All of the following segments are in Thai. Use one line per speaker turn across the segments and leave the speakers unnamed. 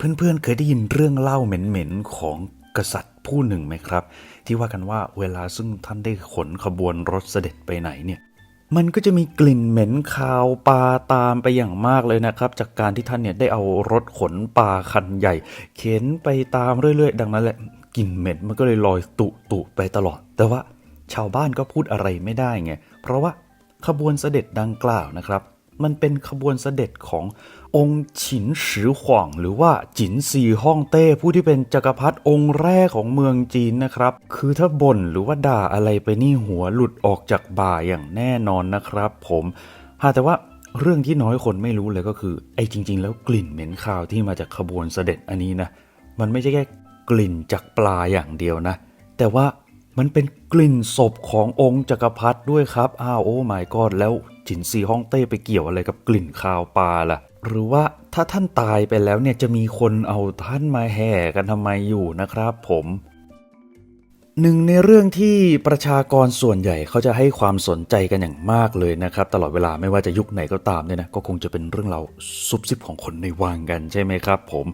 เพื่อนๆ เคยได้ยินเรื่องเล่าเหม็นๆ ของกษัตริย์ผู้หนึ่งไหมครับ ที่ว่ากันว่าเวลาซึ่งท่านได้ขนขบวนรถเสด็จไปไหนเนี่ยมันก็จะมีกลิ่นเหม็นคาวปลาตามไปอย่างมากเลยนะครับ จากการที่ท่านเนี่ยได้เอารถขนปลาคันใหญ่ เข็นไปตามเรื่อยๆ ดังนั้นแหละกลิ่นเหม็นมันก็เลยลอยตุตุไปตลอด แต่ว่าชาวบ้านก็พูดอะไรไม่ได้ไงเพราะว่าขบวนเสด็จดังกล่าวนะครับ มันเป็นขบวนเสด็จของ องค์ฉินสือหว่างหรือว่าจินซีฮ่องเต้ผู้ที่เป็นจักรพรรดิองค์แรกของเมืองจีนนะครับ คือถ้าบ่นหรือว่าด่าอะไรไปนี่หัวหลุดออกจากบ่าอย่างแน่นอนนะครับผมหาแต่ว่าเรื่องที่น้อยคนไม่รู้เลยก็คือไอ้จริง ๆ แล้วกลิ่นเหม็นคาวที่มาจากขบวนเสด็จอันนี้นะ มันไม่ใช่แค่กลิ่นจากปลาอย่างเดียวนะ แต่ว่ามันเป็นกลิ่นศพขององค์จักรพรรดิด้วยครับอ้าวโอ้ my god แล้วจินซีฮ่องเต้ไปเกี่ยวอะไรกับกลิ่นคาวปลาล่ะ หรือว่าถ้าท่านตายไปแล้วเนี่ยจะมีคนเอาท่านมาแห่กันทำไมอยู่นะครับผมหนึ่งในเรื่องที่ประชากรส่วนใหญ่เขาจะให้ความสนใจกันอย่างมากเลยนะครับ ตลอดเวลาไม่ว่าจะยุคไหนก็ตามเนี่ยนะก็คงจะเป็นเรื่องราวซุบซิบของคนในวังกันใช่ไหมครับ ผม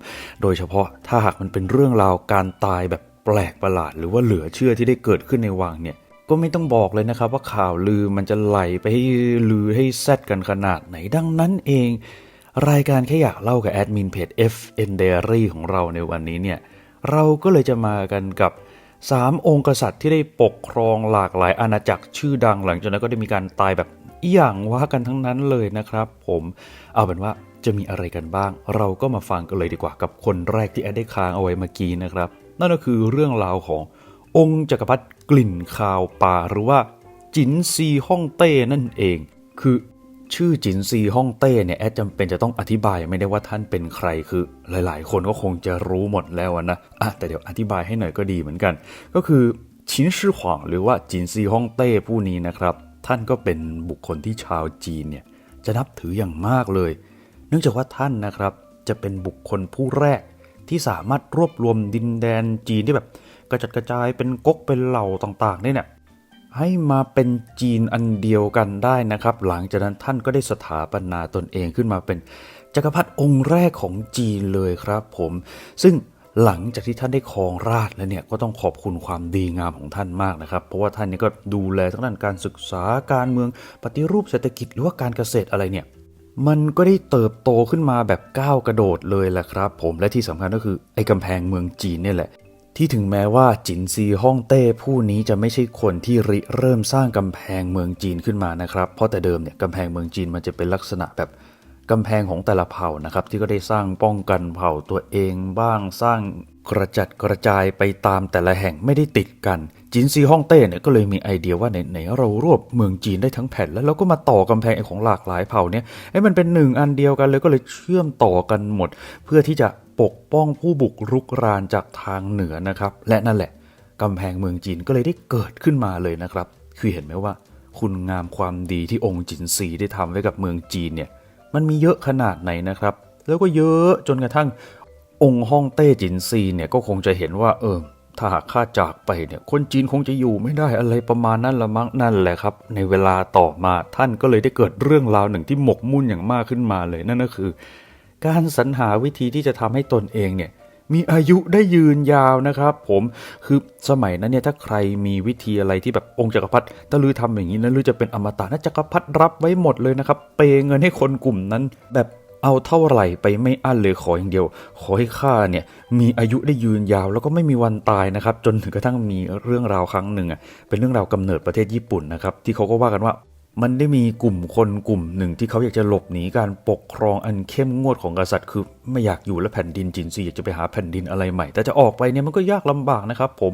โดยเฉพาะถ้าหากมันเป็นเรื่องราวการตายแบบแปลกประหลาด หรือว่าเหลือเชื่อที่ได้เกิดขึ้นในวังเนี่ยก็ไม่ต้องบอกเลยนะครับ ว่าข่าวลือมันจะไหลไปให้ลือให้แซดกันขนาดไหนดังนั้นเอง รายการแค่อยากเล่ากับแอดมินเพจ FN Diary ของเราในวันนี้เนี่ย เราก็เลยจะมากันกับ 3 องค์กษัตริย์ที่ได้ปกครองหลากหลายอาณาจักรชื่อดังหลังจากนั้นก็ได้มีการตายแบบอหย่างว่ากันทั้งนั้นเลยนะครับผมเอาเป็นว่าจะมีอะไรกันบ้าง เราก็มาฟังกันเลยดีกว่ากับคนแรกที่แอดได้ค้างเอาไว้เมื่อกี้นะครับ นั่นก็คือเรื่องราวขององค์จักรพรรดิกลิ่นคาวปลาหรือว่าจินซีฮ่องเต้นั่นเอง คือ ชื่อจินซีฮ่องเต้เนี่ยแอดจำเป็นจะต้องอธิบายไม่ได้ว่าท่านเป็นใครคือ หลาย ๆ คนก็คงจะรู้หมดแล้วนะอะแต่เดี๋ยวอธิบายให้หน่อยก็ดีเหมือนกัน ก็คือชินชื่อหวางหรือว่าจินซีฮ่องเต้ผู้นี้นะครับ ท่านก็เป็นบุคคลที่ชาวจีนเนี่ยจะนับถืออย่างมากเลย เนื่องจากว่าท่านนะครับจะเป็นบุคคลผู้แรกที่สามารถรวบรวมดินแดนจีนที่แบบ กระจัดกระจายเป็นก๊กเป็นเหล่าต่างๆเนี่ย ให้มาเป็นจีนอันเดียวกันได้นะครับ หลังจากนั้นท่านก็ได้สถาปนาตนเองขึ้นมาเป็นจักรพรรดิองค์แรกของจีนเลยครับผม ซึ่งหลังจากที่ท่านได้ครองราชแล้วเนี่ยก็ต้องขอบคุณความดีงามของท่านมากนะครับ เพราะว่าท่านนี่ก็ดูแลทั้งด้านการศึกษาการเมืองปฏิรูปเศรษฐกิจหรือว่าการเกษตรอะไรเนี่ยมันก็ได้เติบโตขึ้นมาแบบก้าวกระโดดเลยแหละครับ ผมและที่สำคัญก็คือไอ้กำแพงเมืองจีนเนี่ยแหละ ที่ถึงแม้ว่าจินซีฮ่องเต้ผู้นี้จะไม่ใช่คนที่ริเริ่มสร้างกำแพงเมืองจีนขึ้นมานะครับ เพราะแต่เดิมเนี่ยกำแพงเมืองจีนมันจะเป็นลักษณะแบบกำแพงของแต่ละเผ่านะครับ ที่ก็ได้สร้างป้องกันเผ่าตัวเองบ้างสร้างกระจัดกระจายไปตามแต่ละแห่งไม่ได้ติดกัน จินซีฮ่องเต้เนี่ยก็เลยมีไอเดียว่าไหนๆเรารวบเมืองจีนได้ทั้งแผ่น แล้วเราก็มาต่อกำแพงของหลากหลายเผ่าเนี่ยให้มันเป็นหนึ่งอันเดียวกันเลยก็เลยเชื่อมต่อกันหมด เพื่อที่จะ ปกป้องผู้บุกรุกรานจากทางเหนือนะครับ และนั่นแหละกำแพงเมืองจีนก็เลยได้เกิดขึ้นมาเลยนะครับ คือเห็นไหมว่า คุณงามความดีที่องค์จินซีได้ทำไว้กับเมืองจีนเนี่ยมันมีเยอะขนาดไหนนะครับ แล้วก็เยอะจนกระทั่งองค์ฮ่องเต้จินซีเนี่ยก็คงจะเห็นว่าเออถ้าหากข้าจากไปเนี่ยคนจีนคงจะอยู่ไม่ได้อะไรประมาณนั้นละมั้งนั่นแหละครับ ในเวลาต่อมาท่านก็เลยได้เกิดเรื่องราวหนึ่งที่หมกมุ่นอย่างมากขึ้นมาเลยนั่นก็คือ การสรรหาวิธีที่จะทำให้ตนเองเนี่ยมีอายุได้ยืนยาวนะครับ ผมคือสมัยนั้นเนี่ยถ้าใครมีวิธีอะไรที่แบบองค์จักรพรรดิตะลือทำอย่างนี้นะหรือจะเป็นอมตะนะจักรพรรดิรับไว้หมดเลยนะครับ เปย์เงินให้คนกลุ่มนั้น แบบเอาเท่าไหร่ไปไม่อั้นเลยขออย่างเดียว ขอให้ข้าเนี่ยมีอายุได้ยืนยาว แล้วก็ไม่มีวันตายนะครับ จนถึงกระทั่งมีเรื่องราวครั้งหนึ่งอะเป็นเรื่องราวกำเนิดประเทศญี่ปุ่นนะครับที่เขาก็ว่ากันว่า มันได้มีกลุ่มคนกลุ่มหนึ่งที่เขาอยากจะหลบหนีการปกครองอันเข้มงวดของกษัตริย์คือไม่อยากอยู่และแผ่นดินจินซีอยากจะไปหาแผ่นดินอะไรใหม่ แต่จะออกไปเนี่ยมันก็ยากลำบากนะครับ ผม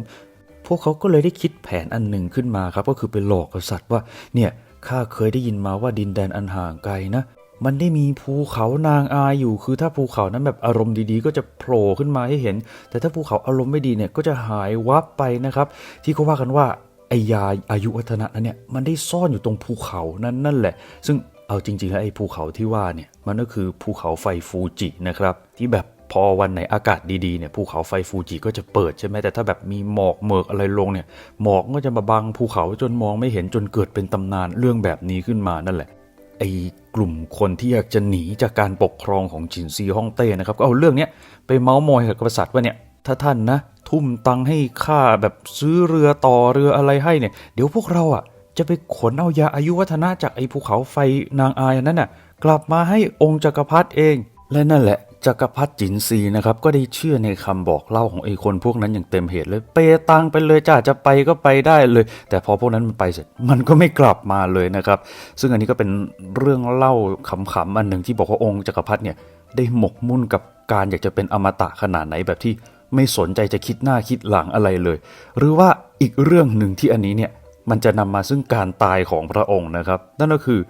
พวกเขาก็เลยได้คิดแผนอันหนึ่งขึ้นมาครับ ก็คือไปหลอกกษัตริย์ว่าเนี่ยข้าเคยได้ยินมาว่าดินแดนอันห่างไกลนะมันได้มีภูเขานางอายอยู่ คือถ้าภูเขานั้นแบบอารมณ์ดีๆ ก็จะโผล่ขึ้นมาให้เห็น แต่ถ้าภูเขาอารมณ์ไม่ดีเนี่ยก็จะหายวับไปนะครับ ที่เขาว่ากันว่า ไอยาอายุวัฒนะนั้นเนี่ยมันได้ซ่อนอยู่ตรงภูเขานั้นนั่นแหละ ซึ่งเอาจริงๆแล้วไอ้ภูเขาที่ว่าเนี่ยมันก็คือภูเขาไฟฟูจินะครับที่แบบพอวันไหนอากาศดีๆเนี่ยภูเขาไฟฟูจิก็จะเปิดใช่ไหมแต่ถ้าแบบมีหมอกเมือกอะไรลงเนี่ยหมอกก็จะมาบังภูเขาจนมองไม่เห็นจนเกิดเป็นตำนานเรื่องแบบนี้ขึ้นมานั่นแหละไอ้กลุ่มคนที่อยากจะหนีจากการปกครองของจินซีฮ่องเต้นะครับก็เอาเรื่องเนี้ยไปเมาส์มอยกับกษัตริย์ว่าเนี่ยถ้าท่านนะ ทุ่มตังให้ข้าแบบซื้อเรือต่อเรืออะไรให้เนี่ย เดี๋ยวพวกเราอะ จะไปขนเอายาอายุวัฒนะจากไอ้ภูเขาไฟนางอายนั้นน่ะ กลับมาให้องค์จักรพรรดิเอง และนั่นแหละจักรพรรดิจินซีนะครับ ก็ได้เชื่อในคำบอกเล่าของไอ้คนพวกนั้นอย่างเต็มเหตุเลย เปตังไปเลยจ้าจะไปก็ไปได้เลย แต่พอพวกนั้นมันไปเสร็จมันก็ไม่กลับมาเลยนะครับ ซึ่งอันนี้ก็เป็นเรื่องเล่าขำๆอันหนึ่งที่บอกว่าองค์จักรพรรดิเนี่ยได้หมกมุ่นกับการอยากจะเป็นอมตะขนาดไหนแบบที่ ไม่สนใจจะคิดหน้าคิดหลังอะไรเลย หรือว่าอีกเรื่องหนึ่งที่อันนี้เนี่ยมันจะนำมาซึ่งการตายของพระองค์นะครับ นั่นก็คือ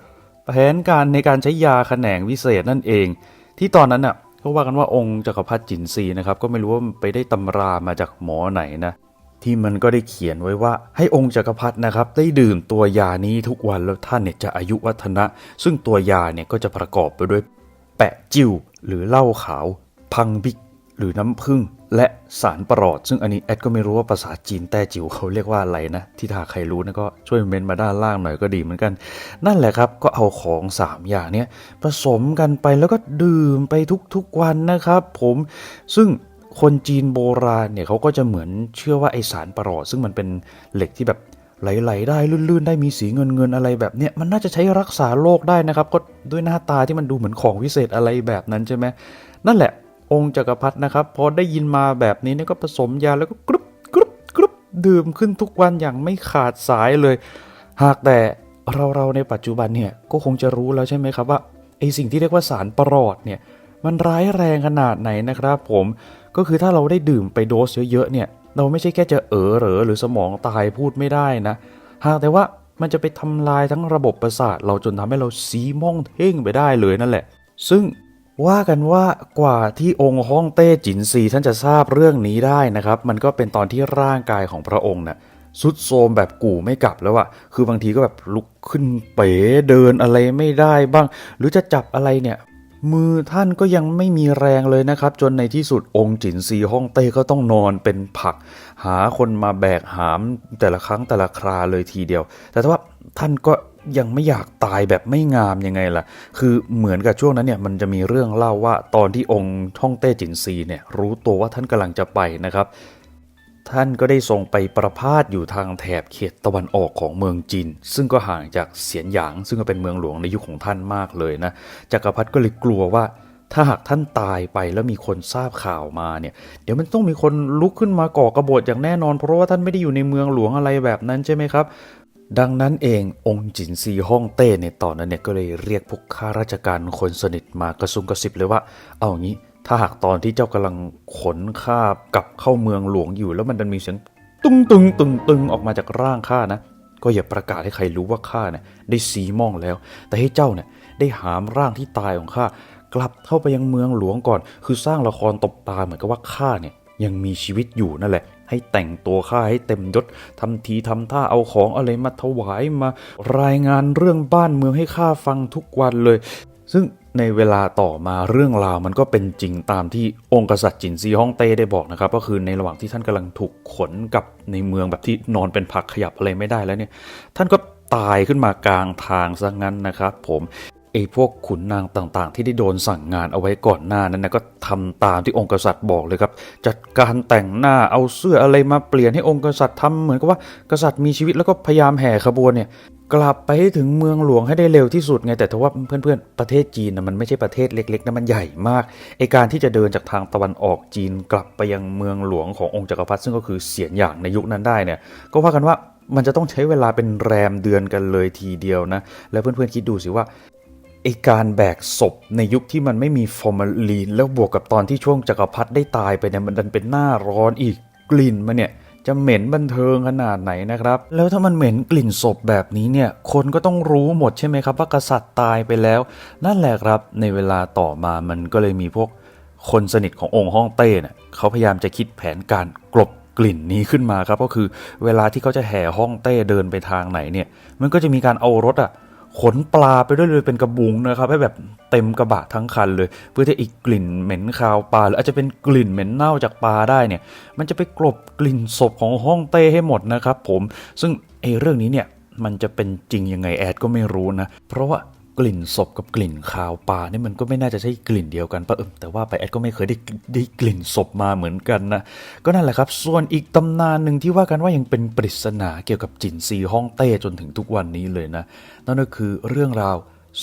แผนการในการใช้ยาแขนงวิเศษนั่นเอง ที่ตอนนั้นน่ะก็ว่ากันว่าองค์จักรพรรดิจินซีนะครับก็ไม่รู้ว่ามันไปได้ตำรามาจากหมอไหนนะที่มันก็ได้เขียนไว้ว่าให้องค์จักรพรรดินะครับได้ดื่มตัวยานี้ทุกวันแล้วท่านเนี่ยจะอายุวัฒนะ ซึ่งตัวยาเนี่ยก็จะประกอบไปด้วย แปะจิ้วหรือเหล้าขาว พังบิกหรือน้ำผึ้ง และสารประหลอด ซึ่งอันนี้แอดก็ไม่รู้ว่าภาษาจีนแต้จิ๋วเขาเรียกว่าอะไรนะที่ถ้าใครรู้นะก็ช่วยเมนมาด้านล่างหน่อยก็ดีเหมือนกัน นั่นแหละครับก็เอาของ 3 อย่างเนี้ยผสมกันไปแล้วก็ดื่มไปทุกๆวันนะครับผมซึ่งคนจีนโบราณเนี่ยเขาก็จะเหมือนเชื่อว่าไอสารประหลอด ซึ่งมันเป็นเหล็กที่แบบไหลๆได้ลื่นๆ ได้มีสีเงินเงินๆอะไรแบบเนี้ยมันน่าจะใช้รักษาโรคได้นะครับ ก็ด้วยหน้าตาที่มันดูเหมือนของวิเศษอะไรแบบนั้นใช่ไหมนั่นแหละ องค์จักรพรรดินะครับ พอได้ยินมาแบบนี้เนี่ยก็ผสมยาแล้วก็กรุบกรุบกรุบดื่มขึ้นทุกวันอย่างไม่ขาดสายเลย หากแต่เราเราในปัจจุบันเนี่ยก็คงจะรู้แล้วใช่ไหมครับว่าไอสิ่งที่เรียกว่าสารประหลอดเนี่ยมันร้ายแรงขนาดไหนนะครับ ผมก็คือถ้าเราได้ดื่มไปโดสเยอะๆเนี่ย เราไม่ใช่แค่จะเออเหรอหรือสมองตายพูดไม่ได้นะหากแต่ว่ามันจะไปทำลายทั้งระบบประสาท เราจนทำให้เราซีม่องเท่งไปได้เลยนั่นแหละ ซึ่ง ว่ากันว่ากว่าที่องค์ฮ่องเต้จินซีท่านจะทราบเรื่องนี้ได้นะครับ มันก็เป็นตอนที่ร่างกายของพระองค์น่ะสุดโทมแบบกู่ไม่กลับแล้วอะคือบางทีก็แบบลุกขึ้นเป๋เดินอะไรไม่ได้บ้าง หรือจะจับอะไรเนี่ย มือท่านก็ยังไม่มีแรงเลยนะครับ จนในที่สุดองค์จินซีฮ่องเต้ก็ต้องนอนเป็นผัก หาคนมาแบกหามแต่ละครั้งแต่ละคราเลยทีเดียว แต่ว่าท่านก็ ยังไม่อยากตายแบบไม่งามยังไงล่ะ คือเหมือนกับช่วงนั้นเนี่ยมันจะมีเรื่องเล่าว่าตอนที่องค์ฮ่องเต้จินซีเนี่ยรู้ตัวว่าท่านกำลังจะไปนะครับ ท่านก็ได้ทรงไปประพาสอยู่ทางแถบเขตตะวันออกของเมืองจีน ซึ่งก็ห่างจากเสียนหยาง ซึ่งก็เป็นเมืองหลวงในยุคของท่านมากเลยนะจักรพรรดิก็เลยกลัวว่าถ้าหากท่านตายไปแล้วมีคนทราบข่าวมาเนี่ย เดี๋ยวมันต้องมีคนลุกขึ้นมาก่อกระบฏอย่างแน่นอน เพราะว่าท่านไม่ได้อยู่ในเมืองหลวงอะไรแบบนั้นใช่ไหมครับ ดังนั้นเององค์จินซีฮ่องเต้ในตอนนั้นเนี่ยก็เลยเรียกพวกข้าราชการคนสนิทมากระซุมกระซิบเลยว่า เอางี้ถ้าหากตอนที่เจ้ากำลังขนข้ากลับเข้าเมืองหลวงอยู่ แล้วมันดันมีเสียงตึงตึงตึงตึงออกมาจากร่างข้านะ ก็อย่าประกาศให้ใครรู้ว่าข้าเนี่ยได้สีม่องแล้ว แต่ให้เจ้าเนี่ยได้หามร่างที่ตายของข้ากลับเข้าไปยังเมืองหลวงก่อน คือสร้างละครตบตาเหมือนกับว่าข้าเนี่ยยังมีชีวิตอยู่นั่นแหละ ให้แต่งตัวข้าให้เต็มยศทำทีทำท่าเอาของอะไรมาถวายมารายงานเรื่องบ้านเมืองให้ข้าฟังทุกวันเลย ซึ่งในเวลาต่อมาเรื่องราวมันก็เป็นจริงตามที่องค์กษัตริย์จินซีฮ่องเต้ได้บอกนะครับ ก็คือในระหว่างที่ท่านกำลังถูกขนกับในเมืองแบบที่นอนเป็นผักขยับอะไรไม่ได้แล้วเนี่ย ท่านก็ตายขึ้นมากลางทางซะงั้นนะครับผม ไอ้พวกขุนนางต่างๆ ที่ได้โดนสั่งงานเอาไว้ก่อนหน้านั้นนะก็ทำตามที่องค์กษัตริย์บอกเลยครับ จัดการแต่งหน้าเอาเสื้ออะไรมาเปลี่ยนให้องค์กษัตริย์ทำเหมือนกับว่ากษัตริย์มีชีวิตแล้วก็พยายามแห่ขบวนเนี่ยกลับไปให้ถึงเมืองหลวงให้ได้เร็วที่สุดไงแต่ถ้าว่าเพื่อนๆประเทศจีนนะมันไม่ใช่ประเทศเล็กๆนะมันใหญ่มากไอการที่จะเดินจากทางตะวันออกจีนกลับไปยังเมืองหลวงขององค์จักรพรรดิซึ่งก็คือเสียนหยางในยุคนั้นได้เนี่ยก็ว่ากันว่ามันจะต้องใช้เวลาเป็นแรมเดือนกันเลยทีเดียวนะ แล้วเพื่อนๆคิดดูสิว่า ไอการแบกศพในยุคที่มันไม่มีฟอร์มาลีน แล้วบวกกับตอนที่ช่วงจักรพรรดิได้ตายไปเนี่ยมันดันเป็นหน้าร้อนอีกกลิ่นมันเนี่ยจะเหม็นบันเทิงขนาดไหนนะครับ แล้วถ้ามันเหม็นกลิ่นศพแบบนี้เนี่ย คนก็ต้องรู้หมดใช่ไหมครับว่ากษัตริย์ตายไปแล้ว นั่นแหละครับ ในเวลาต่อมามันก็เลยมีพวกคนสนิทขององค์ฮ่องเต้เนี่ยเขาพยายามจะคิดแผนการกลบกลิ่นนี้ขึ้นมาครับ ก็คือเวลาที่เขาจะแห่ฮ่องเต้เดินไปทางไหนเนี่ย มันก็จะมีการเอารถอะ ขนปลาไปด้วยเลยเป็นกระบุงนะครับให้แบบเต็มกระบะทั้งคันเลย เพื่อที่อีกกลิ่นเหม็นคาวปลาหรืออาจจะเป็นกลิ่นเหม็นเน่าจากปลาได้เนี่ย มันจะไปกลบกลิ่นศพของห้องเต้ให้หมดนะครับ ผมซึ่งไอ้เรื่องนี้เนี่ยมันจะเป็นจริงยังไงแอดก็ไม่รู้นะ เพราะว่า กลิ่นศพกับกลิ่นคาวปลานี่มันก็ไม่น่าจะใช่กลิ่นเดียวกันปะเออแต่ว่าไปแอดก็ไม่เคยได้ได้กลิ่นศพมาเหมือนกันนะก็นั่นแหละครับ ส่วนอีกตำนานหนึ่งที่ว่ากันว่ายังเป็นปริศนาเกี่ยวกับจินซีฮ่องเต้จนถึงทุกวันนี้เลยนะนั่นก็คือเรื่องราว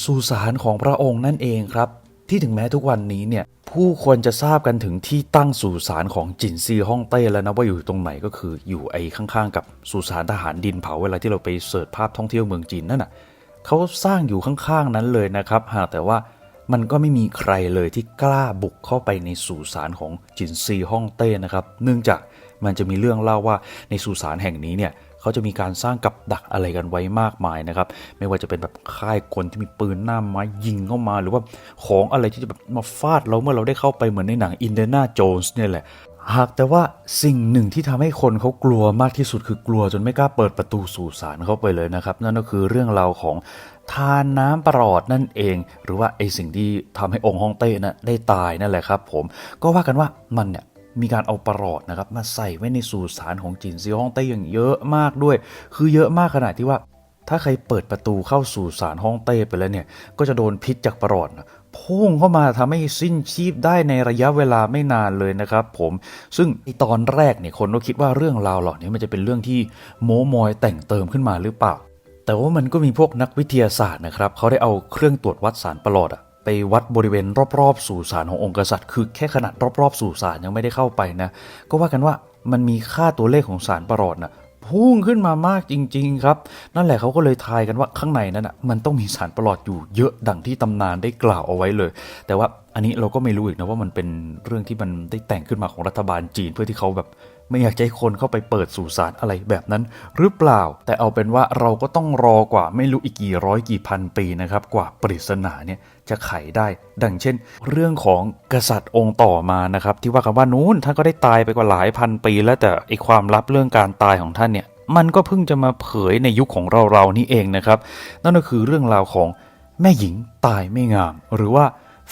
สุสานของพระองค์นั่นเองครับ ที่ถึงแม้ทุกวันนี้เนี่ยผู้คนจะทราบกันถึงที่ตั้งสุสานของจินซีฮ่องเต้แล้วนะว่าอยู่ตรงไหนก็คืออยู่ไอ้ข้างๆ กับสุสานทหารดินเผาเวลาที่เราไปเสิร์ชภาพท่องเที่ยวเมืองจีนนั่นน่ะ เขาสร้างอยู่ข้างๆนั้นเลยนะครับ หากแต่ว่ามันก็ไม่มีใครเลยที่กล้าบุกเข้าไปในสุสานของจินซีฮ่องเต้นะครับ เนื่องจากมันจะมีเรื่องเล่าว่าในสุสานแห่งนี้เนี่ยเขาจะมีการสร้างกับดักอะไรกันไว้มากมายนะครับ ไม่ว่าจะเป็นแบบค่ายคนที่มีปืนหน้าไม้ยิงเข้ามา หรือว่าของอะไรที่จะแบบมาฟาดเราเมื่อเราได้เข้าไปเหมือนในหนังอินเดน่าโจนส์เนี่ยแหละ หากแต่ว่าสิ่งหนึ่งที่ทำให้คนเขากลัวมากที่สุดคือกลัวจนไม่กล้าเปิดประตูสู่ศาลเข้าไปเลยนะครับ นั่นก็คือเรื่องราวของทานน้ำประหลอดนั่นเอง หรือว่าไอสิ่งที่ทำให้องค์ฮ่องเต้นะได้ตายนั่นแหละครับ ผมก็ว่ากันว่ามันเนี่ยมีการเอาประหลอดนะครับมาใส่ไว้ในสุสานของจินซีฮ่องเต้อย่างเยอะมากด้วย คือเยอะมากขนาดที่ว่า ถ้าใครเปิดประตูเข้าสู่สารฮ่องเต้ไปแล้วเนี่ย ก็จะโดนพิษจากประหลอดพุ่งเข้ามาทำให้สิ้นชีพได้ในระยะเวลาไม่นานเลยนะครับ ผมซึ่งในตอนแรกเนี่ยคนก็คิดว่าเรื่องราวเหล่านี้มันจะเป็นเรื่องที่โม้มอยแต่งเติมขึ้นมาหรือเปล่า แต่ว่ามันก็มีพวกนักวิทยาศาสตร์นะครับเขาได้เอาเครื่องตรวจวัดสารประหลอดอะไปวัดบริเวณรอบๆสู่สารขององค์กษัตริย์ คือแค่ขนาดรอบๆสู่สารยังไม่ได้เข้าไปนะ ก็ว่ากันว่ามันมีค่าตัวเลขของสารประหลอดนะ พุ่งขึ้นมามากจริง ๆ ครับ นั่นแหละเขาก็เลยทายกันว่าข้างในนั้นอะมันต้องมีสารประหลอดอยู่เยอะดังที่ตำนานได้กล่าวเอาไว้เลย แต่ว่าอันนี้เราก็ไม่รู้อีกนะว่ามันเป็นเรื่องที่มันได้แต่งขึ้นมาของรัฐบาลจีนเพื่อที่เขาแบบไม่อยากจะให้คนเข้าไปเปิดสู่สารอะไรแบบนั้น หรือเปล่า แต่เอาเป็นว่าเราก็ต้องรอกว่าไม่รู้อีกกี่ร้อยกี่พันปีนะครับ กว่าปริศนาเนี่ย จะไขได้ ดังเช่น เรื่องของกษัตริย์องค์ต่อมานะครับ ที่ว่ากันว่านู้นท่านก็ได้ตายไปกว่าหลายพันปี แล้วแต่ไอความลับเรื่องการตายของท่านเนี่ยมันก็เพิ่งจะมาเผยในยุคของเราเรานี่เองนะครับ นั่นก็คือเรื่องราวของแม่หญิงตายไม่งาม หรือว่า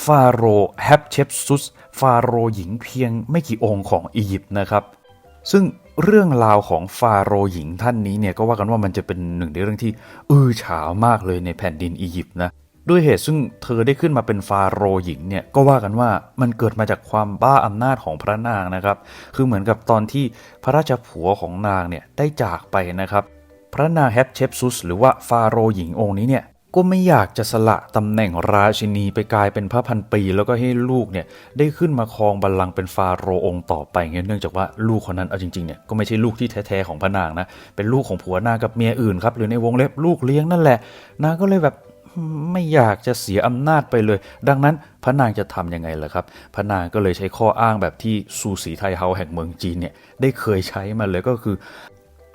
ฟาโรห์แฮปเชปซุสฟาโรห์หญิงเพียงไม่กี่องค์ของอียิปต์นะครับ ซึ่งเรื่องราวของฟาโรห์หญิงท่านนี้เนี่ยก็ว่ากันว่ามันจะเป็นหนึ่งในเรื่องที่อื้อฉาวมากเลยในแผ่นดินอียิปต์นะ ด้วยเหตุซึ่งเธอได้ขึ้นมาเป็นฟาโรห์หญิงเนี่ยก็ว่ากันว่ามันเกิดมาจากความบ้าอำนาจของพระนางนะครับ คือเหมือนกับตอนที่พระราชผัวของนางเนี่ยได้จากไปนะครับ พระนางแฮปเชปซุสหรือว่าฟาโรห์หญิงองค์นี้เนี่ยก็ไม่อยากจะสละตำแหน่งราชินีไปกลายเป็นพระพันปี แล้วก็ให้ลูกเนี่ยได้ขึ้นมาครองบัลลังก์เป็นฟาโรห์องค์ต่อไปเงี้ยเนื่องจากว่าลูกคนนั้นเอาจริงๆเนี่ยก็ไม่ใช่ลูกที่แท้ๆของพระนางนะเป็นลูกของผัวนางกับเมียอื่นครับหรือในวงเล็บลูกเลี้ยงนั่นแหละนางก็เลยแบบ ไม่อยากจะเสียอำนาจไปเลย ดังนั้นพระนางจะทำยังไงล่ะครับ พระนางก็เลยใช้ข้ออ้างแบบที่ซูสีไทเฮาแห่งเมืองจีนเนี่ยได้เคยใช้มาเลยก็คือ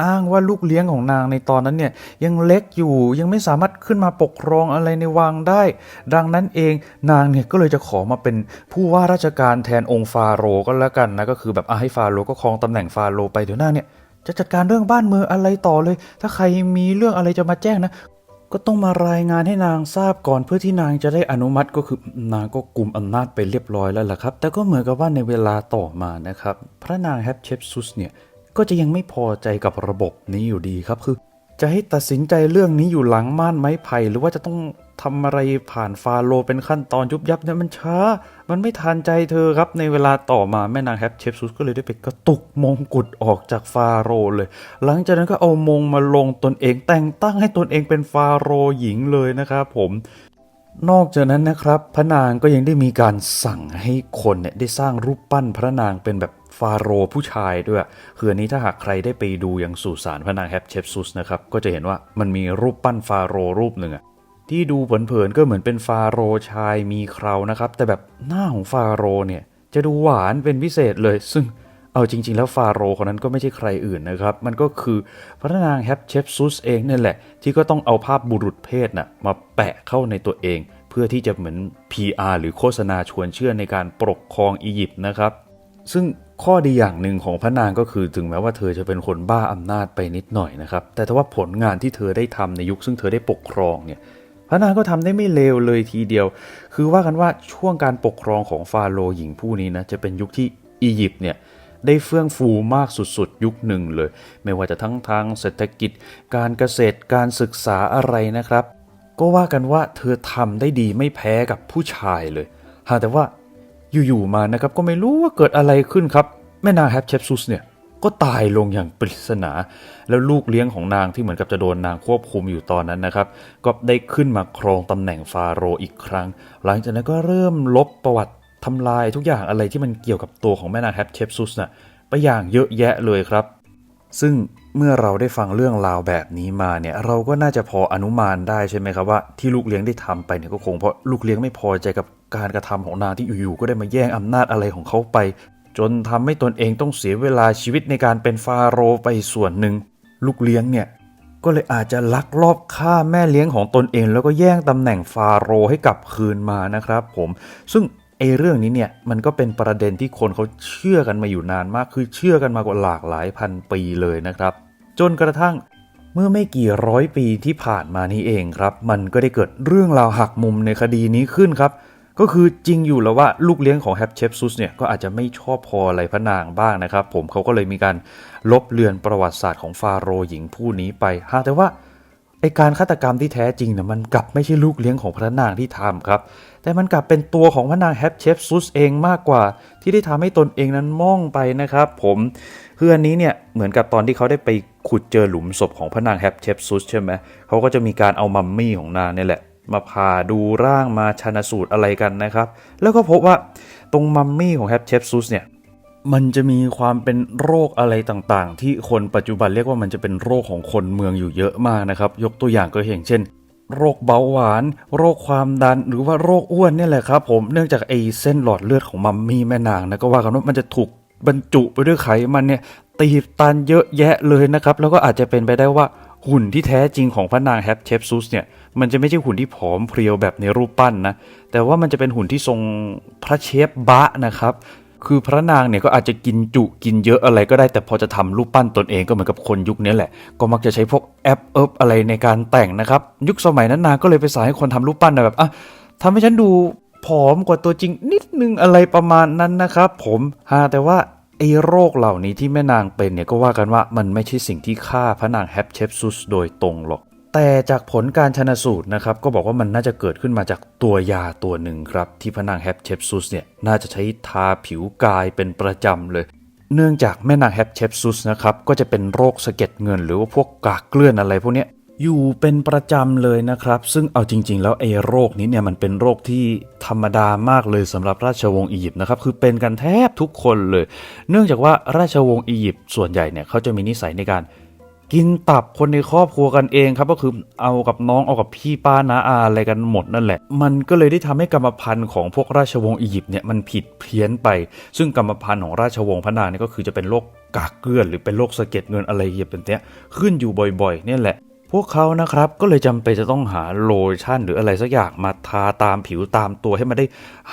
อ้างว่าลูกเลี้ยงของนางในตอนนั้นเนี่ยยังเล็กอยู่ยังไม่สามารถขึ้นมาปกครองอะไรในวังได้ ดังนั้นเองนางเนี่ยก็เลยจะขอมาเป็นผู้ว่าราชการแทนองค์ฟาโรก็แล้วกันนะก็คือแบบให้ฟาโรก็ครองตำแหน่งฟาโรไปเดี๋ยวหน้าเนี่ยจะจัดการเรื่องบ้านเมืองอะไรต่อเลย ถ้าใครมีเรื่องอะไรจะมาแจ้งนะ ก็ต้องมารายงานให้นางทราบก่อนเพื่อที่นางจะได้อนุมัติก็คือนางก็กลุ่มอำนาจไปเรียบร้อยแล้วล่ะครับ แต่ก็เหมือนกับว่าในเวลาต่อมานะครับ พระนางแฮปเชปซุสเนี่ยก็จะยังไม่พอใจกับระบบนี้อยู่ดีครับคือ จะให้ตัดสินใจเรื่องนี้อยู่หลังม่านไม้ไผ่หรือว่าจะต้องทำอะไรผ่านฟาโรเป็นขั้นตอนยุบยับเนี่ยมันช้า มันไม่ทันใจเธอครับในเวลาต่อมาแม่นางแฮปเชปซุสก็เลยได้ไปกระตุกมงกุฎออกจากฟาโรเลย หลังจากนั้นก็เอามงมาลงตนเองแต่งตั้งให้ตนเองเป็นฟาโรหญิงเลยนะครับผมนอกจากนั้นนะครับ พระนางก็ยังได้มีการสั่งให้คนเนี่ยได้สร้างรูปปั้นพระนางเป็นแบบ ฟาโรผู้ชายด้วย คืออันนี้ถ้าหากใครได้ไปดูอย่างสุสานพระนางแฮปเชปซุสนะครับ ก็จะเห็นว่ามันมีรูปปั้นฟาโรรูปหนึ่งอะที่ดูเผินๆก็เหมือนเป็นฟาโรชายมีเครานะครับ แต่แบบหน้าของฟาโรเนี่ยจะดูหวานเป็นพิเศษเลย ซึ่งเอาจริง ๆ แล้วฟาโรคนนั้นก็ไม่ใช่ใครอื่นนะครับ มันก็คือพระนางแฮปเชปซุสเองนั่นแหละ ที่ก็ต้องเอาภาพบุรุษเพศน่ะมาแปะเข้าในตัวเอง เพื่อที่จะเหมือน PR หรือโฆษณาชวนเชื่อในการปกครองอียิปต์นะครับ ซึ่งข้อดีอย่างหนึ่งของพระนางก็คือถึงแม้ว่าเธอจะเป็นคนบ้าอำนาจไปนิดหน่อยนะครับ แต่ถ้าว่าผลงานที่เธอได้ทำในยุคซึ่งเธอได้ปกครองเนี่ยพระนางก็ทำได้ไม่เลวเลยทีเดียว คือว่ากันว่าช่วงการปกครองของฟาโรห์หญิงผู้นี้นะจะเป็นยุคที่อียิปต์เนี่ยได้เฟื่องฟูมากสุดๆ ยุคหนึ่งเลย ไม่ว่าจะทั้งทางเศรษฐกิจ การเกษตรการศึกษาอะไรนะครับ ก็ว่ากันว่าเธอทำได้ดีไม่แพ้กับผู้ชายเลยหากแต่ว่า อยู่ๆมานะครับก็ไม่รู้ว่าเกิดอะไรขึ้นครับ แม่นางแฮปเชปซุสเนี่ยก็ตายลงอย่างปริศนา แล้วลูกเลี้ยงของนางที่เหมือนกับจะโดนนางควบคุมอยู่ตอนนั้นนะครับ ก็ได้ขึ้นมาครองตำแหน่งฟาโรห์อีกครั้ง หลังจากนั้นก็เริ่มลบประวัติทำลายทุกอย่างอะไรที่มันเกี่ยวกับตัวของแม่นางแฮปเชปซุสน่ะไปอย่างเยอะแยะเลยครับ ซึ่งเมื่อเราได้ฟังเรื่องราวแบบนี้มาเนี่ยเราก็น่าจะพออนุมานได้ใช่ไหมครับว่าที่ลูกเลี้ยงได้ทำไปเนี่ยก็คงเพราะลูกเลี้ยงไม่พอใจกับ การกระทำของนางที่อยู่ๆก็ได้มาแย่งอำนาจอะไรของเขาไป จนทำให้ตนเองต้องเสียเวลาชีวิตในการเป็นฟาโรห์ไปส่วนหนึ่ง ลูกเลี้ยงเนี่ยก็เลยอาจจะลักลอบฆ่าแม่เลี้ยงของตนเอง แล้วก็แย่งตำแหน่งฟาโรห์ให้กลับคืนมานะครับผม ซึ่งไอ้เรื่องนี้เนี่ยมันก็เป็นประเด็นที่คนเขาเชื่อกันมาอยู่นานมาก คือเชื่อกันมากว่าหลากหลายพันปีเลยนะครับ จนกระทั่งเมื่อไม่กี่ร้อยปีที่ผ่านมานี้เองครับ มันก็ได้เกิดเรื่องราวหักมุมในคดีนี้ขึ้นครับ ก็คือจริงอยู่แล้วว่าลูกเลี้ยงของแฮปเชปซุสเนี่ยก็อาจจะไม่ชอบพออะไรพระนางบ้างนะครับผมเขาก็เลยมีการลบเลือนประวัติศาสตร์ของฟาโรห์หญิงผู้นี้ไปหากแต่ว่าไอการฆาตกรรมที่แท้จริงเนี่ยมันกลับไม่ใช่ลูกเลี้ยงของพระนางที่ทำครับ แต่มันกลับเป็นตัวของพระนางแฮปเชฟซุสเองมากกว่า ที่ได้ทำให้ตนเองนั้นม่องไปนะครับ ผมคืออันนี้เนี่ยเหมือนกับตอนที่เขาได้ไปขุดเจอหลุมศพของพระนางแฮปเชฟซุสใช่ไหมเขาก็จะมีการเอามัมมี่ของนางเนี่ยแหละ มาผ่าดูร่างมาชันสูตรอะไรกันนะครับ แล้วก็พบว่าตรงมัมมี่ของแฮปเชฟซุสเนี่ยมันจะมีความเป็นโรคอะไรต่างๆ ที่คนปัจจุบันเรียกว่ามันจะเป็นโรคของคนเมืองอยู่เยอะมากนะครับ ยกตัวอย่างก็อย่างเช่น โรคเบาหวาน โรคความดันหรือว่าโรคอ้วนเนี่ยแหละครับผมเนื่องจากไอ้เส้นหลอดเลือดของมัมมี่แม่นางนะก็ว่ากันว่ามันจะถูกบรรจุไปด้วยไขมันเนี่ยตีบตันเยอะแยะเลยนะครับ แล้วก็อาจจะเป็นไปได้ว่า หุ่นที่แท้จริงของพระนางแฮปเชฟซุสเนี่ยมันจะไม่ใช่หุ่นที่ผอมเพรียวแบบในรูปปั้นนะแต่ว่ามันจะเป็นหุ่นที่ทรงพระเชฟบะนะครับคือพระนางเนี่ยก็อาจจะกินจุกินเยอะอะไรก็ได้แต่พอจะทำรูปปั้นตนเองก็เหมือนกับคนยุคนี้แหละ ก็มักจะใช้พวกแอปเอิบอะไรในการแต่งนะครับ ยุคสมัยนั้นนางก็เลยไปสอนให้คนทำรูปปั้นแบบอะทำให้ฉันดูผอมกว่าตัวจริงนิดนึงอะไรประมาณนั้นนะครับผมฮาแต่ว่า อ้โรคเหล่านี้ที่แม่นางเป็นเนี่ยก็ว่ากันว่ามันไม่ใช่สิ่งที่ฆ่าพระนางแฮปเชปซุสโดยตรงหรอก แต่จากผลการชนะสูตรนะครับก็บอกว่ามันน่าจะเกิดขึ้นมาจากตัวยาตัวหนึ่งครับ ที่พระนางแฮปเชปซุสเนี่ยน่าจะใช้ทาผิวกายเป็นประจำเลยเนื่องจากแม่นางแฮปเชปซุสนะครับก็จะเป็นโรคสะเก็ดเงิน หรือว่าพวกกากเกลื่อนอะไรพวกนี้ อยู่เป็นประจำเลยนะครับ ซึ่งเอาจริง ๆ แล้วไอ้โรคนี้เนี่ยมันเป็นโรคที่ธรรมดามากเลยสำหรับราชวงศ์อียิปต์นะครับคือเป็นกันแทบทุกคนเลย เนื่องจากว่าราชวงศ์อียิปต์ส่วนใหญ่เนี่ยเขาจะมีนิสัยในการกินตับคนในครอบครัวกันเองครับก็คือเอากับน้องเอากับพี่ป้านาอาอะไรกันหมดนั่นแหละ มันก็เลยได้ทำให้กรรมพันธุ์ของพวกราชวงศ์อียิปต์เนี่ยมันผิดเพี้ยนไป ซึ่งกรรมพันธุ์ของราชวงศ์พระนางเนี่ยก็คือจะเป็นโรคกากเกลื่อนหรือเป็นโรคสะเก็ดเงินอะไรอย่างเงี้ยเป็นเนี้ยขึ้นอยู่บ่อยๆเนี่ยแหละ พวกเขานะครับก็เลยจำเป็นจะต้องหาโลชั่น หรืออะไรสักอย่างมาทาตามผิวตามตัวให้มันได้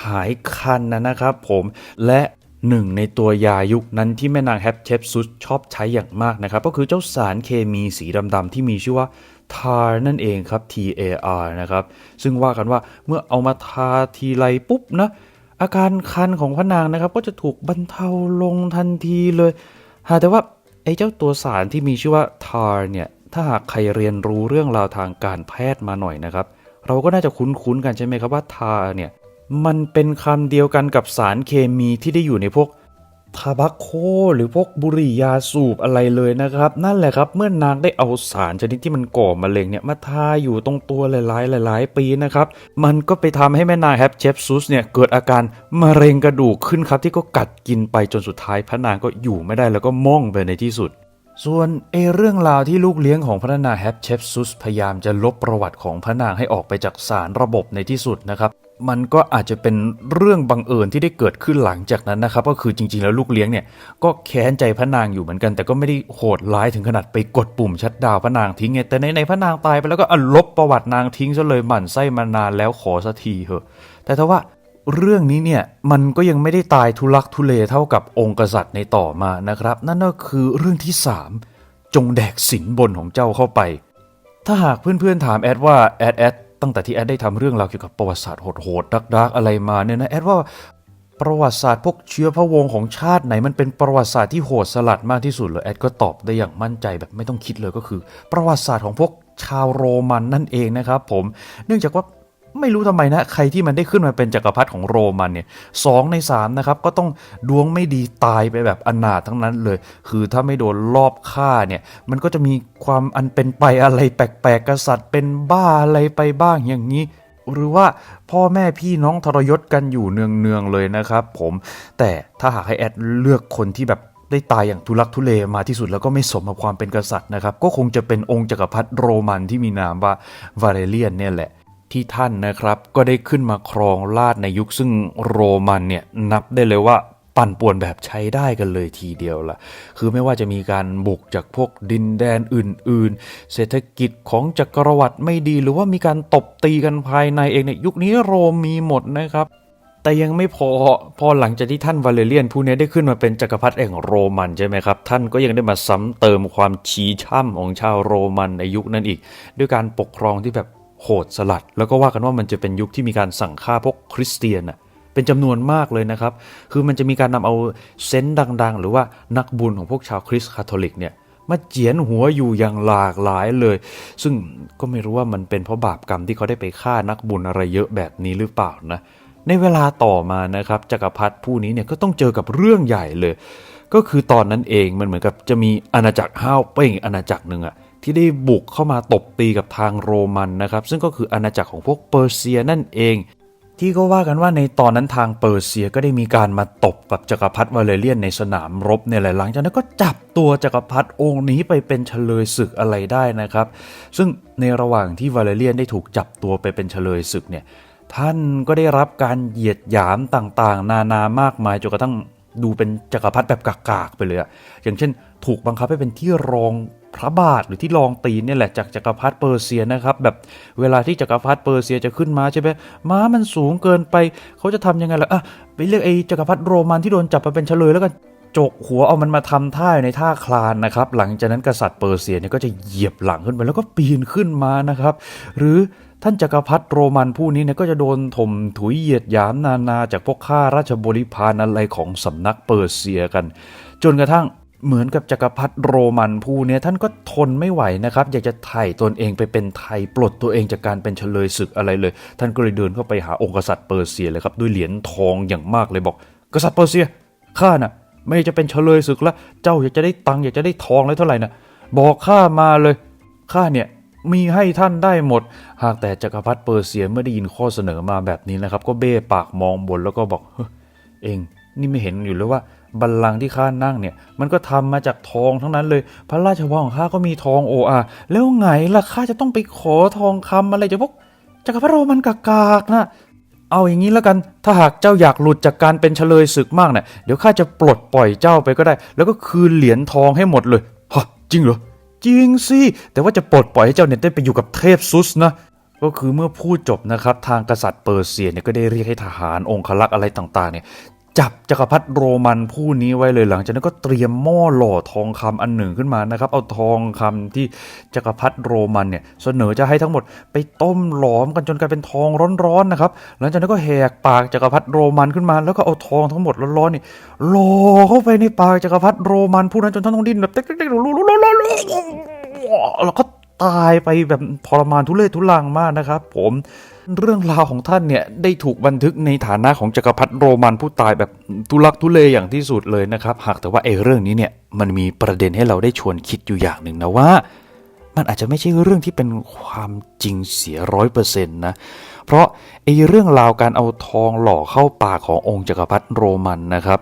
หายคันนะนะครับผมและหนึ่งในตัวยายุคนั้นที่แม่นางแฮปเชปซุสชอบใช้อย่างมากนะครับ ก็คือเจ้าสารเคมีสีดำๆที่มีชื่อว่า TAR นั่นเองครับ T A R นะครับ ซึ่งว่ากันว่าเมื่อเอามาทาทีไรปุ๊บนะ อาการคันของพระนางนะครับ ก็จะถูกบรรเทาลงทันทีเลย หาแต่ว่าไอ้เจ้าตัวสารที่มีชื่อว่า TAR เนี่ย ถ้าหากใครเรียนรู้เรื่องราวทางการแพทย์มาหน่อยนะครับ เราก็น่าจะคุ้นๆกันใช่ไหมครับว่า TAR เนี่ยมันเป็นคำเดียวกันกับสารเคมีที่ได้อยู่ในพวกทาบาโคหรือพวกบุหรี่ยาสูบอะไรเลยนะครับ นั่นแหละครับเมื่อนางได้เอาสารชนิดที่มันก่อมะเร็งเนี่ยมาทาอยู่ตรงตัวหลายๆหลาย ๆ ปีนะครับ มันก็ไปทำให้แม่นางแฮปเชฟซุสเนี่ยเกิดอาการมะเร็งกระดูกขึ้นครับ ที่ก็กัดกินไปจนสุดท้ายพระนางก็อยู่ไม่ได้แล้วก็ม่องไปในที่สุด ส่วนเอเรื่องราวที่ลูกเลี้ยงของพระนางแฮปเชฟซุสพยายามจะลบประวัติของพระนางให้ออกไปจากสารระบบในที่สุดนะครับมันก็อาจจะเป็นเรื่องบังเอิญที่ได้เกิดขึ้นหลังจากนั้นนะครับ ก็คือจริง ๆ แล้วลูกเลี้ยงเนี่ยก็แค้นใจพระนางอยู่เหมือนกัน แต่ก็ไม่ได้โหดร้ายถึงขนาดไปกดปุ่มชัดดาวพระนางทิ้งไงแต่ในในพระนางตายไปแล้วก็อลบประวัตินางทิ้งซะเลยหมั่นไส้มานานแล้วขอสักทีเถอะ แต่ถ้าว่า เรื่องนี้เนี่ยมันก็ยังไม่ได้ตายทุลักทุเลเท่ากับองค์กษัตริย์ในต่อมานะครับ นั่นก็คือเรื่องที่ 3 จงแดกสินบนของเจ้าเข้าไป ถ้าหากเพื่อนๆถามแอดว่าแอดแอดตั้งแต่ที่แอดได้ทำเรื่องราวเกี่ยวกับประวัติศาสตร์โหดๆดักๆอะไรมาเนี่ยนะแอดว่าประวัติศาสตร์พวกเชื้อพระวงศ์ของชาติไหนมันเป็นประวัติศาสตร์ที่โหดสลัดมากที่สุดเลยแอดก็ตอบได้อย่างมั่นใจแบบไม่ต้องคิดเลยก็คือ ประวัติศาสตร์ของพวกชาวโรมันนั่นเองนะครับผม เนื่องจากว่า ไม่รู้ทำไมนะ ใครที่มันได้ขึ้นมาเป็นจักรพรรดิของโรมันเนี่ยสองในสามนะครับก็ต้องดวงไม่ดีตายไปแบบอนาถทั้งนั้นเลย คือถ้าไม่โดนลอบฆ่าเนี่ยมันก็จะมีความอันเป็นไปอะไรแปลกๆกษัตริย์เป็นบ้าอะไรไปบ้างอย่างนี้หรือว่าพ่อแม่พี่น้องทรยศกันอยู่เนืองๆเลยนะครับผมแต่ถ้าหากให้แอดเลือกคนที่แบบได้ตายอย่างทุลักทุเลมาที่สุดแล้วก็ไม่สมกับความเป็นกษัตริย์นะครับ ก็คงจะเป็นองค์จักรพรรดิโรมันที่มีนามว่าวาเลเรียนเนี่ยแหละ ที่ท่านนะครับ ก็ได้ขึ้นมาครองราชในยุคซึ่งโรมันเนี่ยนับได้เลยว่าปั่นป่วนแบบใช้ได้กันเลยทีเดียวล่ะ คือไม่ว่าจะมีการบุกจากพวกดินแดนอื่น ๆ เศรษฐกิจของจักรวรรดิไม่ดี หรือว่ามีการตบตีกันภายในเองเนี่ยยุคนี้โรมมีหมดนะครับ แต่ยังไม่พอ พอหลังจากที่ท่านวาเลเรียนผู้นี้ได้ขึ้นมาเป็นจักรพรรดิแห่งโรมันใช่ไหมครับ ท่านก็ยังได้มาซ้ำเติมความชี้ช่ำของชาวโรมันในยุคนั้นอีก ด้วยการปกครองที่แบบ โหดสลัด แล้วก็ว่ากันว่ามันจะเป็นยุคที่มีการสั่งฆ่าพวกคริสเตียนน่ะเป็นจำนวนมากเลยนะครับ คือมันจะมีการนำเอาเซนต์ดัง ๆ หรือว่านักบุญของพวกชาวคริสต์คาทอลิกเนี่ยมาเจียนหัวอยู่อย่างหลากหลายเลย ซึ่งก็ไม่รู้ว่ามันเป็นเพราะบาปกรรมที่เขาได้ไปฆ่านักบุญอะไรเยอะแบบนี้หรือเปล่านะ ในเวลาต่อมานะครับจักรพรรดิผู้นี้เนี่ยก็ต้องเจอกับเรื่องใหญ่เลย ก็คือตอนนั้นเองมันเหมือนกับจะมีอาณาจักรห้าวเป้งอาณาจักรหนึ่งอะ ที่ได้บุกเข้ามาตบตีกับทางโรมันนะครับ ซึ่งก็คืออาณาจักรของพวกเปอร์เซียนั่นเอง ที่ก็ว่ากันว่าในตอนนั้นทางเปอร์เซียก็ได้มีการมาตบกับจักรพรรดิวาเลเรียนในสนามรบเนี่ยแหละหลังจากนั้นก็จับตัวจักรพรรดิองค์นี้ไปเป็นเฉลยศึกอะไรได้นะครับ ซึ่งในระหว่างที่วาเลเรียนได้ถูกจับตัวไปเป็นเฉลยศึกเนี่ยท่านก็ได้รับการเหยียดหยามต่างๆ นานามากมายจนกระทั่งดูเป็นจักรพรรดิแบบกากๆไปเลยอะอย่างเช่น ถูกบังคับให้เป็นที่รอง พระบาทหรือที่รองตีนเนี่ยแหละจากจักรพรรดิเปอร์เซียนะครับ แบบเวลาที่จักรพรรดิเปอร์เซียจะขึ้นมาใช่ไหมม้ามันสูงเกินไป เขาจะทำยังไงล่ะอะไปเรียกไอ้จักรพรรดิโรมันที่โดนจับมาเป็นเฉลยแล้วกันจกหัวเอามันมาทำท่าในท่าคลานนะครับ หลังจากนั้นกษัตริย์เปอร์เซียเนี่ยก็จะเหยียบหลังขึ้นไปแล้วก็ปีนขึ้นมานะครับ หรือท่านจักรพรรดิโรมันผู้นี้เนี่ยก็จะโดนถมถุยเหยียดยามนานาจากพวกข้าราชบริพารอะไรของสำนักเปอร์เซียกัน จนกระทั่ง เหมือนกับจักรพรรดิโรมันผู้นี้ท่านก็ทนไม่ไหวนะครับ อยากจะไถ่ตนเองไปเป็นไทยปลดตัวเองจากการเป็นเฉลยศึกอะไรเลย ท่านก็เลยเดินเข้าไปหาองค์กษัตริย์เปอร์เซียเลยครับด้วยเหรียญทองอย่างมากเลยบอก กษัตริย์เปอร์เซียข้าน่ะ ไม่จะเป็นเฉลยศึกละเจ้าอยากจะได้ตังค์อยากจะได้ทองอะไรเท่าไหร่นะบอกข้ามาเลยข้าเนี่ยมีให้ท่านได้หมด หากแต่จักรพรรดิเปอร์เซียเมื่อได้ยินข้อเสนอมาแบบนี้นะครับ ก็เบ้ปากมองบนแล้วก็บอกเฮ้ยเองนี่ไม่เห็นอยู่เลยว่า บัลลังก์ที่ข้านั่งเนี่ยมันก็ทำมาจากทองทั้งนั้นเลย พระราชวังของข้าก็มีทองโออาแล้วไงล่ะข้าจะต้องไปขอทองคำอะไรจากพวกจักรพรรดิโรมันกากๆนะเอาอย่างนี้แล้วกัน ถ้าหากเจ้าอยากหลุดจากการเป็นเฉลยศึกมากเนี่ยเดี๋ยวข้าจะปลดปล่อยเจ้าไปก็ได้ แล้วก็คืนเหรียญทองให้หมดเลยฮะจริงเหรอ จริงสิ แต่ว่าจะปลดปล่อยให้เจ้าเนี่ยได้ไปอยู่กับเทพซุสนะ ก็คือเมื่อพูดจบนะครับ ทางกษัตริย์เปอร์เซียเนี่ยก็ได้เรียกให้ทหารองครักษ์อะไรต่างๆเนี่ย จับจักรพรรดิโรมันผู้นี้ไว้เลยหลังจากนั้นก็เตรียมหม้อหล่อทองคำอันหนึ่งขึ้นมานะครับ เอาทองคำที่จักรพรรดิโรมันเนี่ยเสนอจะให้ทั้งหมดไปต้มหลอมกันจนกลายเป็นทองร้อนๆนะครับ หลังจากนั้นก็แหกปากจักรพรรดิโรมันขึ้นมา แล้วก็เอาทองทั้งหมดร้อนๆนี่หล่อเข้าไปในปากจักรพรรดิโรมันผู้นั้นจนท่านต้องดิ้นแบบเต๊กๆๆๆๆแล้วก็ตายไปแบบทรมานทุเรศทุลังมากนะครับ ผม เรื่องราวของท่านเนี่ยได้ถูกบันทึกในฐานะของจักรพรรดิโรมันผู้ตายแบบทุลักทุเลอย่างที่สุดเลยนะครับ หากแต่ว่าไอ้เรื่องนี้เนี่ยมันมีประเด็นให้เราได้ชวนคิดอยู่อย่างหนึ่งนะว่า มันอาจจะไม่ใช่เรื่องที่เป็นความจริงเสียร้อยเปอร์เซ็นต์นะเพราะไอ้เรื่องราวการเอาทองหล่อเข้าปากขององค์จักรพรรดิโรมันนะครับ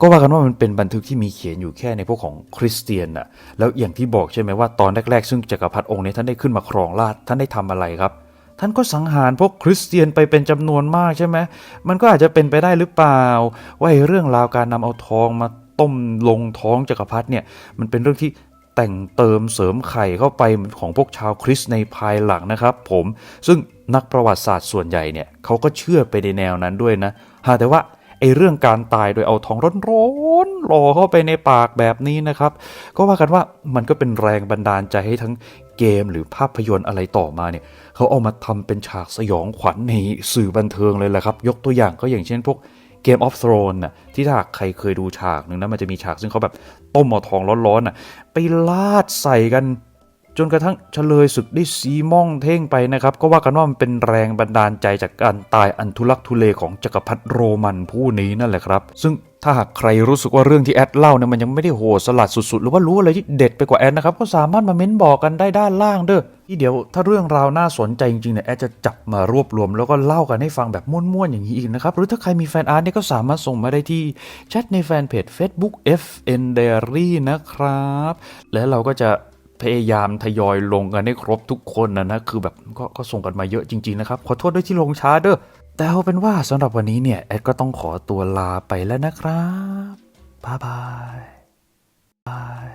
ก็ว่ากันว่ามันเป็นบันทึกที่มีเขียนอยู่แค่ในพวกของคริสเตียนน่ะ แล้วอย่างที่บอกใช่ไหมว่าตอนแรกๆ ซึ่งจักรพรรดิองค์นี้ท่านได้ขึ้นมาครองราชท่านได้ทำอะไรครับ ท่านก็สังหารพวกคริสเตียนไปเป็นจำนวนมากใช่ไหมมันก็อาจจะเป็นไปได้หรือเปล่า ว่าไอ้เรื่องราวการนำเอาทองมาต้มลงท้องจักรพรรดิเนี่ยมันเป็นเรื่องที่แต่งเติมเสริมไข่เข้าไปของพวกชาวคริสในภายหลังนะครับ ผมซึ่งนักประวัติศาสตร์ส่วนใหญ่เนี่ยเขาก็เชื่อไปในแนวนั้นด้วยนะหาแต่ว่าไอ้เรื่องการตายโดยเอาทองร้อนๆหล่อเข้าไปในปากแบบนี้นะครับ ก็ว่ากันว่ามันก็เป็นแรงบันดาลใจให้ทั้ง เกมหรือภาพยนตร์อะไรต่อมาเนี่ยเขาเอามาทำเป็นฉากสยองขวัญในสื่อบันเทิงเลยแหละครับ ยกตัวอย่างก็อย่างเช่นพวก Game of Thrones น่ะที่ถ้ากใครเคยดูฉากหนึ่งนะมันจะมีฉากซึ่งเขาแบบต้มเอาทองร้อนๆน่ะไปลาดใส่กันจจนกระทั่งเฉลยศึกได้ซีม่องเท่งไปนะครับ ก็ว่ากันว่ามันเป็นแรงบันดาลใจจากการตายอันทุลักทุเลของจักรพรรดิโรมันผู้นี้นั่นแหละครับ ซึ่ง ถ้าหากใครรู้สึกว่าเรื่องที่แอดเล่าเนี่ยมันยังไม่ได้โหดสลัดสุดๆ หรือว่ารู้อะไรที่เด็ดไปกว่าแอดนะครับ ก็สามารถมาเม้นบอกกันได้ด้านล่างเด้อที่เดี๋ยวถ้าเรื่องราวน่าสนใจจริงๆเนี่ยแอดจะจับมารวบรวม แล้วก็เล่ากันให้ฟังแบบม่วนๆอย่างนี้อีกนะครับ หรือถ้าใครมีแฟนอาร์ตเนี่ยก็สามารถส่งมาได้ที่แชทในแฟนเพจ Facebook FN Diary นะครับ และเราก็จะพยายามทยอยลงกันให้ครบทุกคนนะนะคือแบบกก็ส่งกันมาเยอะจริงๆนะครับขอโทษด้วยที่ลงช้าเด้อ แต่เอาเป็นว่าสำหรับวันนี้เนี่ย แอดก็ต้องขอตัวลาไปแล้วนะครับ บ๊ายบายบาย